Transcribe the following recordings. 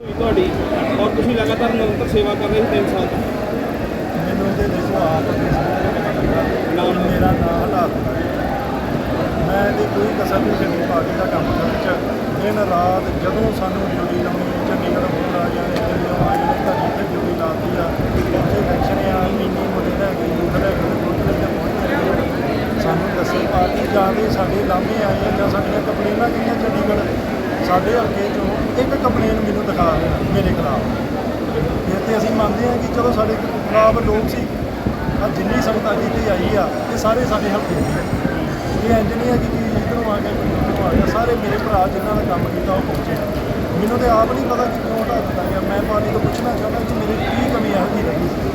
ਤੁਹਾਡੀ ਔਰ ਤੁਸੀਂ ਲਗਾਤਾਰ ਨਿਰੰਤਰ ਸੇਵਾ ਕਰ ਰਹੇ ਸੀ 3 ਸਾਲ ਤੋਂ? ਮੈਨੂੰ ਤੇ ਦੇਖੋ ਆਪ ਨਾਮ ਮੇਰਾ ਨਾਂ ਹਟਾ ਦਿੱਤਾ। ਮੈਂ ਇਹਦੀ ਕੋਈ ਕਸਰ ਨਹੀਂ ਛੱਡੀ ਪਾਰਟੀ ਦਾ ਕੰਮ ਕਰਨ ਚ। ਦਿਨ ਰਾਤ ਜਦੋਂ ਸਾਨੂੰ ਡਿਊਟੀ ਲਾਉਣੀ ਚੰਡੀਗੜ੍ਹ ਫੋਨ ਆ ਜਾਣੇ ਜਦੋਂ ਆ ਜਾਣੇ ਤਾਂ ਜਿੱਥੇ ਡਿਊਟੀ ਲਾਤੀ ਆ। ਉੱਥੇ ਇਲੈਕਸ਼ਨ ਆ ਇੰਨੀ ਮੁੰਡੇ ਲੈ ਕੇ ਯੂਥ ਲੈ ਕੇ ਦੁੱਧ ਲੈ ਕੇ ਪਹੁੰਚੇ ਸਾਨੂੰ ਦੱਸੇ ਪਾਰਟੀ ਜਾ ਕੇ ਸਾਡੇ ਲਾਂਭੇ ਆਏ ਆ ਜਾਂ ਸਾਡੀਆਂ ਕੰਪਲੇਨਾਂ ਗਈਆਂ ਚੰਡੀਗੜ੍ਹ। ਸਾਡੇ ਹਲਕੇ ਚੋਂ ਇੱਕ ਕੰਪਲੇਨ ਮੈਨੂੰ ਦਿਖਾ ਮੇਰੇ ਖਿਲਾਫ। ਫਿਰ ਤੇ ਅਸੀਂ ਮੰਨਦੇ ਹਾਂ ਕਿ ਚਲੋ ਸਾਡੇ ਖਿਲਾਫ ਲੋਕ ਸੀ ਆ ਜਿੰਨੀ ਸੰਗਤ ਇੱਥੇ ਆਈ ਆ ਇਹ ਸਾਰੇ ਸਾਡੇ ਹਲਕੇ ਦੇ। ਇਹ ਇੰਜ ਨਹੀਂ ਹੈ ਕਿ ਇੱਧਰੋਂ ਆ ਕੋਈ ਉੱਧਰੋਂ ਆ ਗਿਆ। ਸਾਰੇ ਮੇਰੇ ਭਰਾ ਜਿਨ੍ਹਾਂ ਨੇ ਕੰਮ ਕੀਤਾ ਉਹ ਪਹੁੰਚੇ ਮੈਨੂੰ ਤੇ ਆਪ ਨਹੀਂ ਪਤਾ ਕਿ ਕਿਉਂ ਹਟਾ ਦਿੱਤਾ ਗਿਆ। ਮੈਂ ਪਾਣੀ ਤੋਂ ਪੁੱਛਣਾ ਚਾਹੁੰਦਾ ਕਿ ਮੇਰੀ ਕੀ ਕਮੀ ਆ ਗਈ ਰਹੀ ਸੀ।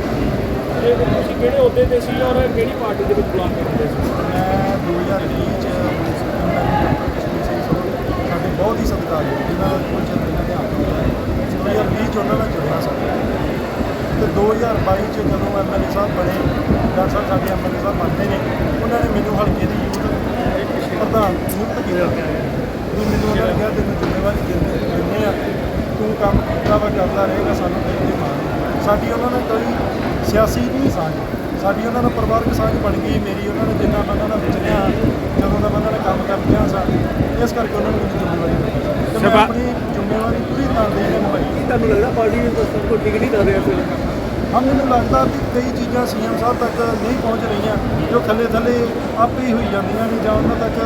ਇਹ ਤੁਸੀਂ ਕਿਹੜੇ ਅਹੁਦੇ ਤੇ ਸੀ ਔਰ ਕਿਹੜੀ ਪਾਰਟੀ ਦੇ ਵਿੱਚ ਬਿਲੋਂਗ ਕਰਦੇ ਸੀ? ਮੈਂ 2020 ਚ ਕਸ਼ਮੀਰ ਸਿੰਘ ਸੋਢ ਸਾਡੇ ਬਹੁਤ ਜਿਨ੍ਹਾਂ ਦਾ ਕੋਈ ਚੰਦ ਇਹਨਾਂ ਦੇ ਹੱਥ ਹੁੰਦਾ ਹੈ। 2020 ਚ ਉਹਨਾਂ ਨਾਲ ਜੁੜਿਆ ਸਾਡਾ ਤੇ 2022 ਚ ਜਦੋਂ ਐਮਐਲਏ ਸਾਹਿਬ ਬਣੇ ਡਾਕਟਰ ਸਾਹਿਬ ਸਾਡੇ ਐਮਐਲਏ ਸਾਹਿਬ ਬਣਦੇ ਨੇ, ਉਹਨਾਂ ਨੇ ਮੈਨੂੰ ਹਲਕੇ ਦੀ ਯੂਥ ਪ੍ਰਧਾਨ ਨਿਯੁਕਤ ਕੀਤਾ। ਵੀ ਮੈਨੂੰ ਉਹਨਾਂ ਨੇ ਕਿਹਾ, ਤੈਨੂੰ ਜ਼ਿੰਮੇਵਾਰੀ ਦਿੰਦੇ ਦਿੰਦੇ ਆ। ਤੂੰ ਕੰਮ ਕੀਤਾ ਵਾ, ਕਰਦਾ ਰਹੇਗਾ, ਸਾਨੂੰ ਤੇ ਇਹ ਸਾਡੀ ਉਹਨਾਂ ਨਾਲ ਕੋਈ ਸਿਆਸੀ ਨਹੀਂ ਸਾਂਝ। ਸਾਡੀ ਉਹਨਾਂ ਨਾਲ ਪਰਿਵਾਰਕ ਸਾਂਝ ਬਣ ਗਈ। ਮੇਰੀ ਉਹਨਾਂ ਨੇ ਜਿੰਨਾ ਮੈਂ ਉਹਨਾਂ ਨਾਲ ਵਿਚਰਿਆ ਜਦੋਂ ਦਾ ਮੈਂ ਉਹਨਾਂ ਨਾਲ ਕੰਮ ਕਰਦਿਆਂ ਸਾਂ, ਇਸ ਕਰਕੇ ਉਹਨਾਂ ਨੂੰ ਮੈਨੂੰ ਜ਼ਿੰਮੇਵਾਰੀ ਸਭਾ- ਆਪਣੀ ਜ਼ਿੰਮੇਵਾਰੀ ਪੂਰੀ ਤਨਦੇਹੀ ਨਾਲ ਨਿਭਾਈ ਤੁਹਾਨੂੰ ਲੱਗਦਾ ਪਾਰਟੀ ਨੂੰ ਸਭ ਕੁਝ ਠੀਕ ਨਹੀਂ ਕਰ ਰਿਹਾ ਹਾਂ ਮੈਨੂੰ ਲੱਗਦਾ ਕਿ ਕਈ ਚੀਜ਼ਾਂ ਸੀਐਮ ਸਾਹਿਬ ਤੱਕ ਨਹੀਂ ਪਹੁੰਚ ਰਹੀਆਂ ਜੋ ਥੱਲੇ ਥੱਲੇ ਆਪੇ ਹੀ ਹੋਈ ਜਾਂਦੀਆਂ ਨੇ ਜਾਂ ਉਹਨਾਂ ਤੱਕ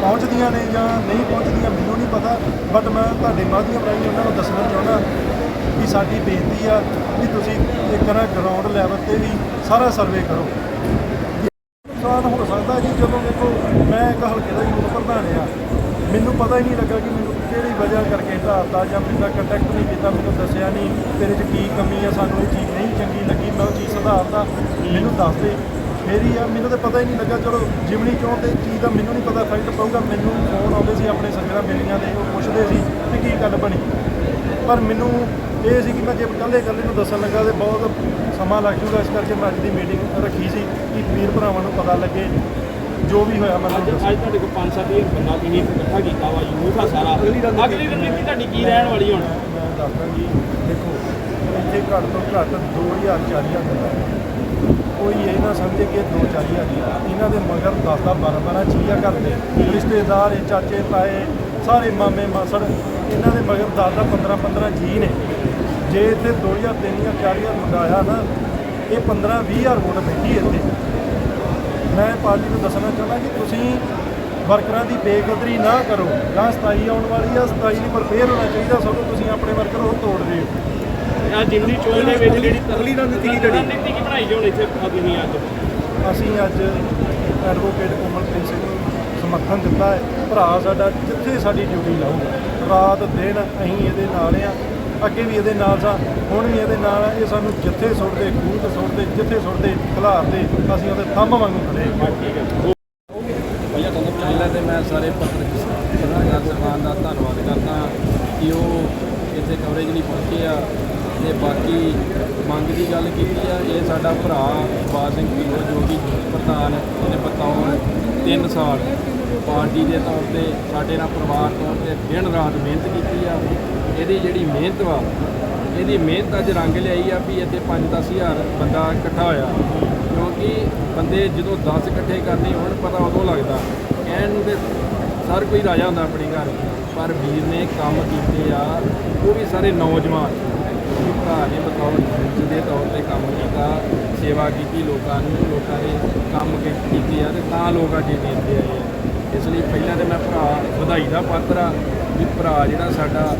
ਪਹੁੰਚਦੀਆਂ ਨੇ ਜਾਂ ਨਹੀਂ ਪਹੁੰਚਦੀਆਂ ਮੈਨੂੰ ਨਹੀਂ ਪਤਾ। ਬਟ ਮੈਂ ਤੁਹਾਡੇ ਮਾਧਿਅਮ ਰਾਹੀਂ ਉਹਨਾਂ ਨੂੰ ਦੱਸਣਾ ਚਾਹੁੰਦਾ ਕਿ ਸਾਡੀ ਬੇਨਤੀ ਆ ਕਿ ਤੁਸੀਂ ਇੱਕ ਨਾ ਗਰਾਊਂਡ ਲੈਵਲ ਤੇ ਵੀ ਸਾਰਾ ਸਰਵੇ ਕਰੋ। ਨੁਕਸਾਨ ਹੋ ਸਕਦਾ ਜੀ ਜਦੋਂ ਦੇਖੋ ਮੈਂ ਇੱਕ ਹਲਕੇ ਦਾ ਯੂਥ ਪ੍ਰਧਾਨ ਆ। ਮੈਨੂੰ ਪਤਾ ਹੀ ਨਹੀਂ ਲੱਗਾ ਕਿ ਮੈਨੂੰ ਕਿਹੜੀ ਵਜ੍ਹਾ ਕਰਕੇ ਹਟਾਤਾ ਜਾਂ ਮੇਰਾ ਕੰਟੈਕਟ ਨਹੀਂ ਕੀਤਾ ਮੈਨੂੰ ਦੱਸਿਆ ਨਹੀਂ ਤੇਰੇ 'ਚ ਕੀ ਕਮੀ ਆ, ਸਾਨੂੰ ਇਹ ਚੀਜ਼ ਨਹੀਂ ਚੰਗੀ ਲੱਗੀ, ਮੈਂ ਉਹ ਚੀਜ਼ ਸੁਧਾਰਤਾ। ਮੈਨੂੰ ਦੱਸ ਦੇ ਫੇਰ ਹੀ ਆ, ਮੈਨੂੰ ਤਾਂ ਪਤਾ ਹੀ ਨਹੀਂ ਲੱਗਾ, ਚਲੋ ਜਿਮਣੀ ਚੋਂ ਤੇ ਚੀਜ਼ ਦਾ ਮੈਨੂੰ ਨਹੀਂ ਪਤਾ ਇਫੈਕਟ ਪਊਗਾ, ਮੈਨੂੰ ਫੋਨ ਆਉਂਦੇ ਸੀ ਆਪਣੇ ਸੰਗਰਾਂ ਮਿਲੀਆਂ ਦੇ, ਉਹ ਪੁੱਛਦੇ ਸੀ ਕਿ ਕੀ ਗੱਲ ਬਣੀ। ਪਰ ਮੈਨੂੰ ਇਹ ਸੀ ਕਿ ਮੈਂ ਜੇ ਇਕੱਲੇ ਇਕੱਲੇ ਨੂੰ ਦੱਸਣ ਲੱਗਾ ਤੇ ਬਹੁਤ ਸਮਾਂ ਲੱਗ ਜੂਗਾ ਇਸ ਕਰਕੇ ਮੈਂ ਅੱਜ ਦੀ ਮੀਟਿੰਗ ਰੱਖੀ ਸੀ ਕਿ ਵੀਰ ਭਰਾਵਾਂ ਨੂੰ ਪਤਾ ਲੱਗੇ। ਜੋ ਵੀ ਹੋਇਆ ਮੈਂ ਅੱਜ ਤੁਹਾਡੇ ਕੋਲ 5-7 ਬੰਦਾ ਤੁਸੀਂ ਇਕੱਠਾ ਕੀਤਾ ਵਾ ਯੂਥ ਆ ਸਾਰਾ। ਅਗਲੀ ਅਗਲੀ ਰਣਨੀਤੀ ਤੁਹਾਡੀ ਕੀ ਰਹਿਣ ਵਾਲੀ ਹੁਣ? ਮੈਂ ਮੈਂ ਦੱਸਦਾ ਜੀ ਦੇਖੋ ਇੱਥੇ ਘੱਟ ਤੋਂ ਘੱਟ 2000 4000 ਬੰਦਾ। ਕੋਈ ਇਹ ਨਾ ਸਮਝੇ ਕਿ 2 4000 ਹੀ। ਆ ਇਹਨਾਂ ਦੇ ਮਗਰ 10 10 12 12 ਚੀਜ਼ਾਂ ਕਰਦੇ ਰਿਸ਼ਤੇਦਾਰ ਇਹ ਚਾਚੇ ਤਾਏ ਸਾਰੇ ਮਾਮੇ ਮਾਸੜ ਇਹਨਾਂ ਦੇ ਮਗਰ 10 10 15 15 ਜੀ ਨੇ। ਜੇ ਇੱਥੇ 2000 3000 4000 ਮੁੰਡਾ ਆਇਆ ਨਾ ਇਹ 15 20000 ਵੋਟ ਬੈਠੀ ਇੱਥੇ। ਮੈਂ ਪਾਰਟੀ ਨੂੰ ਦੱਸਣਾ ਚਾਹੁੰਦਾ ਕਿ ਤੁਸੀਂ ਵਰਕਰਾਂ ਦੀ ਬੇਕਦਰੀ ਨਾ ਕਰੋ। ਗਾਂ 27 ਆਉਣ ਵਾਲੀ ਆ 27 ਨਹੀਂ ਪਰ ਫੇਰ ਹੋਣਾ ਚਾਹੀਦਾ ਸਗੋਂ ਤੁਸੀਂ ਆਪਣੇ ਵਰਕਰ ਉਹ ਤੋੜ ਰਹੇ ਹੋ। ਆ ਜਿਮਨੀ ਚੋਣ ਦੇ ਵਿੱਚ ਜਿਹੜੀ ਅਗਲੀ ਰਣਨੀਤੀ ਕੀ ਤੁਹਾਡੀ? ਰਣਨੀਤੀ ਕੀ ਬਣਾਈ ਜਾਣ ਇੱਥੇ ਤੁਸੀਂ ਅੱਜ ਅਸੀਂ ਅੱਜ ਐਡਵੋਕੇਟ ਕੋਮਲਪ੍ਰੀਤ ਸਿੰਘ ਨੂੰ ਸਮਰਥਨ ਦਿੱਤਾ ਹੈ। ਭਰਾ ਸਾਡਾ ਜਿੱਥੇ ਸਾਡੀ ਡਿਊਟੀ ਲਾਊਗਾ। ਰਾਤ ਦਿਨ ਅਸੀਂ ਇਹਦੇ ਨਾਲ ਆ। ਅੱਗੇ ਵੀ ਇਹਦੇ ਨਾਲ ਸਾਂ, ਹੁਣ ਵੀ ਇਹਦੇ ਨਾਲ ਇਹ ਸਾਨੂੰ ਜਿੱਥੇ ਸੁੱਟਦੇ, ਖੂਹ ਤੇ ਸੁੱਟਦੇ, ਜਿੱਥੇ ਸੁੱਟਦੇ, ਖਲਾਰ 'ਤੇ ਅਸੀਂ ਉਹਦੇ ਥੰਮ ਵਾਂਗੂ ਖੜੇ ਹਾਂ। ਠੀਕ ਹੈ ਪਹਿਲਾਂ ਤੇ ਮੈਂ ਸਾਰੇ ਪੱਤਰਕਾਰ ਸਨਮਾਨ ਦਾ ਧੰਨਵਾਦ ਕਰਦਾ ਕਿ ਉਹ ਇੱਥੇ ਕਵਰੇਜ ਲਈ ਪਹੁੰਚੇ ਆ ਤੇ ਬਾਕੀ ਮੰਗ ਦੀ ਗੱਲ ਕੀਤੀ ਆ, ਇਹ ਸਾਡਾ ਭਰਾ ਬਾਦ ਸਿੰਘ ਪੀਰੋ ਜੋ ਕਿ ਪ੍ਰਧਾਨ, ਉਹਨੇ ਬਤਾਉਣ 3 ਸਾਲ ਪਾਰਟੀ ਦੇ ਤੌਰ ਤੇ ਸਾਡੇ ਨਾਲ ਪਰਿਵਾਰ ਤੌਰ ਤੇ ਦਿਨ ਰਾਤ ਮਿਹਨਤ ਕੀਤੀ ਆ। ਇਹਦੀ ਜਿਹੜੀ ਮਿਹਨਤ ਵਾ, ਇਹਦੀ ਮਿਹਨਤ ਅੱਜ ਰੰਗ ਲਿਆਈ ਆ ਵੀ ਇੱਥੇ 5-10 ਹਜ਼ਾਰ ਬੰਦਾ ਇਕੱਠਾ ਹੋਇਆ। ਕਿਉਂਕਿ ਬੰਦੇ ਜਦੋਂ 10 ਇਕੱਠੇ ਕਰਨੇ ਹੋਣ, ਪਤਾ ਉਦੋਂ ਲੱਗਦਾ। ਕਹਿਣ ਨੂੰ ਤੇ ਹਰ ਕੋਈ ਰਾਜਾ ਹੁੰਦਾ ਆਪਣੇ ਘਰ। ਪਰ ਵੀਰ ਨੇ ਕੰਮ ਕੀਤੇ ਆ, ਉਹ ਵੀ ਸਾਰੇ ਨੌਜਵਾਨ। ਭਰਾ ਨੇ ਬਤੌਰ ਦੇ ਤੌਰ ਤੇ ਕੰਮ ਕੀਤਾ, ਸੇਵਾ ਕੀਤੀ ਲੋਕਾਂ ਨੂੰ, ਲੋਕਾਂ ਨੇ ਕੰਮ ਕੀਤੇ ਆ ਤੇ ਤਾਂ ਲੋਕ ਅੱਜ ਇੰਨੇ ਇੱਥੇ ਆਏ ਆ। ਇਸ ਲਈ ਪਹਿਲਾਂ ਤੇ ਮੈਂ ਭਰਾ, ਵਧਾਈ ਦਾ ਪਾਤਰ ਆ ਵੀ ਭਰਾ ਜਿਹੜਾ ਸਾਡਾ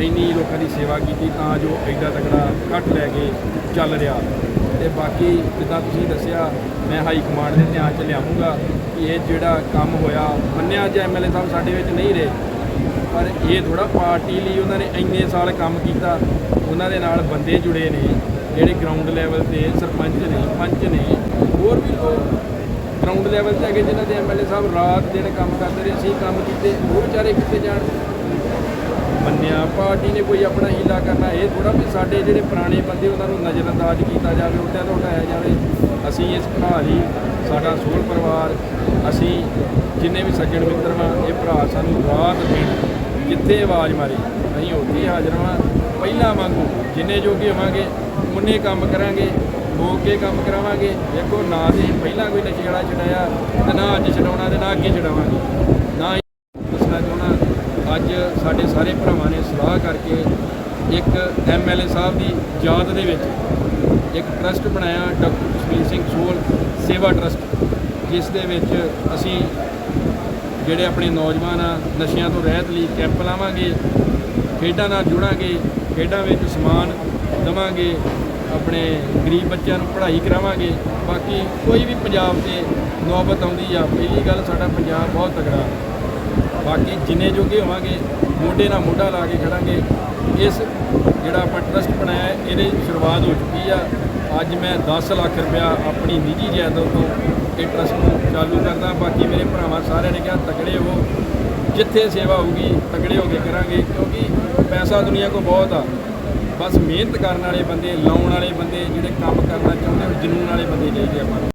ਇੰਨੀ ਲੋਕਾਂ ਦੀ ਸੇਵਾ ਕੀਤੀ ਤਾਂ ਜੋ ਐਡਾ ਤਕੜਾ ਕੱਟ ਲੈ ਕੇ ਚੱਲ ਰਿਹਾ। ਤੇ ਬਾਕੀ ਜਿੱਦਾਂ ਤੁਸੀਂ ਦੱਸਿਆ, ਮੈਂ ਹਾਈ ਕਮਾਂਡ ਦੇ ਧਿਆਨ ਚ ਲਿਆਉਂਗਾ ਕਿ ਇਹ ਜਿਹੜਾ ਕੰਮ ਹੋਇਆ, ਮੰਨਿਆ ਅੱਜ ਐਮਐਲਏ ਸਾਹਿਬ ਸਾਡੇ ਵਿੱਚ ਨਹੀਂ ਰਹੇ, ਪਰ ਇਹ ਥੋੜਾ ਪਾਰਟੀ ਲਈ ਉਹਨਾਂ ਨੇ ਇੰਨੇ ਸਾਲ ਕੰਮ ਕੀਤਾ, ਉਹਨਾਂ ਦੇ ਨਾਲ ਬੰਦੇ ਜੁੜੇ ਨੇ, ਜਿਹੜੇ ਗਰਾਊਂਡ ਲੈਵਲ ਤੇ ਸਰਪੰਚ ਨੇ, ਪੰਚ ਨੇ ਗਰਾਊਂਡ ਲੈਵਲ ਤੇ ਹੈਗੇ ਜਿਨ੍ਹਾਂ ਦੇ ਐਮਐਲਏ ਸਾਹਿਬ ਰਾਤ ਦਿਨ ਕੰਮ ਕਰਦੇ ਰਹੇ ਸੀ ਕੰਮ ਕੀਤੇ, ਉਹ ਵਿਚਾਰੇ ਕਿੱਥੇ ਜਾਣ? ਮੰਨਿਆ ਪਾਰਟੀ ਨੇ ਕੋਈ ਆਪਣਾ ਹੀਲਾ ਕਰਨਾ, ਇਹ ਥੋੜਾ ਵੀ ਸਾਡੇ ਜਿਹੜੇ ਪੁਰਾਣੇ ਬੰਦੇ ਉਹਨਾਂ ਨੂੰ ਨਜ਼ਰਅੰਦਾਜ਼ ਕੀਤਾ ਜਾਵੇ ਉਹਨਾਂ ਤੋਂ ਹਟਾਇਆ ਜਾਵੇ। ਅਸੀਂ ਇਸ ਭਰਾ ਲਈ ਸਾਡਾ ਸੋਲ ਪਰਿਵਾਰ, ਅਸੀਂ ਜਿੰਨੇ ਵੀ ਸੱਜਣ ਮਿੱਤਰ ਵਾਂ, ਇਹ ਭਰਾ ਸਾਨੂੰ ਰਾਤ ਦਿਨ ਜਿੱਥੇ ਆਵਾਜ਼ ਮਾਰੀ, ਅਸੀਂ ਉੱਥੇ ਹੀ ਹਾਜ਼ਰ ਹਾਂ। ਪਹਿਲਾਂ ਵਾਂਗੂ ਜਿੰਨੇ ਜੋਗੇ ਹੋਵਾਂਗੇ, ਉਨੇ ਕੰਮ ਕਰਾਂਗੇ। ਹੋ ਕੇ ਕੰਮ ਕਰਾਵਾਂਗੇ। ਦੇਖੋ, ਨਾ ਤੇ ਪਹਿਲਾਂ ਕੋਈ ਨਸ਼ੇ ਵਾਲਾ ਛਡਾਇਆ ਤੇ ਨਾ ਅੱਜ ਛਡਾਉਣਾ ਤੇ ਨਾ ਅੱਗੇ ਛਡਾਵਾਂਗੇ। ਨਾ ਹੀ ਦੱਸਣਾ ਚਾਹੁੰਦਾ, ਅੱਜ ਸਾਡੇ ਸਾਰੇ ਭਰਾਵਾਂ ਨੇ ਸਲਾਹ ਕਰਕੇ ਇੱਕ ਐਮਐਲਏ ਸਾਹਿਬ ਦੀ ਯਾਦ ਦੇ ਵਿੱਚ ਇੱਕ ਟਰਸਟ ਬਣਾਇਆ, ਡਾਕਟਰ ਜਸਵੀਰ ਸਿੰਘ ਸੋਲ ਸੇਵਾ ਟਰਸਟ, ਜਿਸ ਦੇ ਵਿੱਚ ਅਸੀਂ ਜਿਹੜੇ ਆਪਣੇ ਨੌਜਵਾਨ ਆ, ਨਸ਼ਿਆਂ ਤੋਂ ਰਹਿਤ ਲਈ ਕੈਂਪ ਲਾਵਾਂਗੇ, ਖੇਡਾਂ ਨਾਲ ਜੁੜਾਂਗੇ, ਖੇਡਾਂ ਵਿੱਚ ਸਮਾਨ ਦੇਵਾਂਗੇ। ਆਪਣੇ ਗਰੀਬ ਬੱਚਿਆਂ ਨੂੰ ਪੜ੍ਹਾਈ ਕਰਾਵਾਂਗੇ, ਬਾਕੀ ਕੋਈ ਵੀ ਪੰਜਾਬ ਤੇ ਨੌਬਤ ਆਉਂਦੀ ਆ ਪਹਿਲੀ ਗੱਲ, ਸਾਡਾ ਪੰਜਾਬ ਬਹੁਤ ਤਗੜਾ ਬਾਕੀ ਜਿੰਨੇ ਜੋਗੇ ਹੋਵਾਂਗੇ, ਮੋਢੇ ਨਾਲ ਮੋਢਾ ਲਾ ਕੇ ਖੜਾਂਗੇ, ਇਸ ਜਿਹੜਾ ਆਪਾਂ ਟਰਸਟ ਬਣਾਇਆ ਇਹਦੇ ਸ਼ੁਰੂਆਤ ਹੋ ਚੁੱਕੀ ਆ। ਅੱਜ ਮੈਂ 10 ਲੱਖ ਰੁਪਇਆ ਆਪਣੀ ਨਿੱਜੀ ਜਾਇਦਾਦ ਤੋਂ ਇਹ ਟਰਸਟ ਨੂੰ ਚਾਲੂ ਕਰਦਾ। ਬਾਕੀ ਮੇਰੇ ਭਰਾਵਾਂ ਸਾਰਿਆਂ ਨੇ ਕਿਹਾ, ਤਕੜੇ ਹੋ। ਜਿੱਥੇ ਸੇਵਾ ਹੋਊਗੀ, ਤਕੜੇ ਹੋ ਕੇ ਕਰਾਂਗੇ, ਕਿਉਂਕਿ ਪੈਸਾ ਦੁਨੀਆ ਕੋ ਬਹੁਤ ਆ। ਬਸ ਮਿਹਨਤ ਕਰਨ ਵਾਲੇ ਬੰਦੇ, ਲਾਉਣ ਵਾਲੇ ਬੰਦੇ ਜਿਹੜੇ ਕੰਮ ਕਰਨਾ ਚਾਹੁੰਦੇ ਹੋ ਜਨੂਨ ਵਾਲੇ ਬੰਦੇ ਚਾਹੀਦੇ ਆਪਾਂ ਨੂੰ।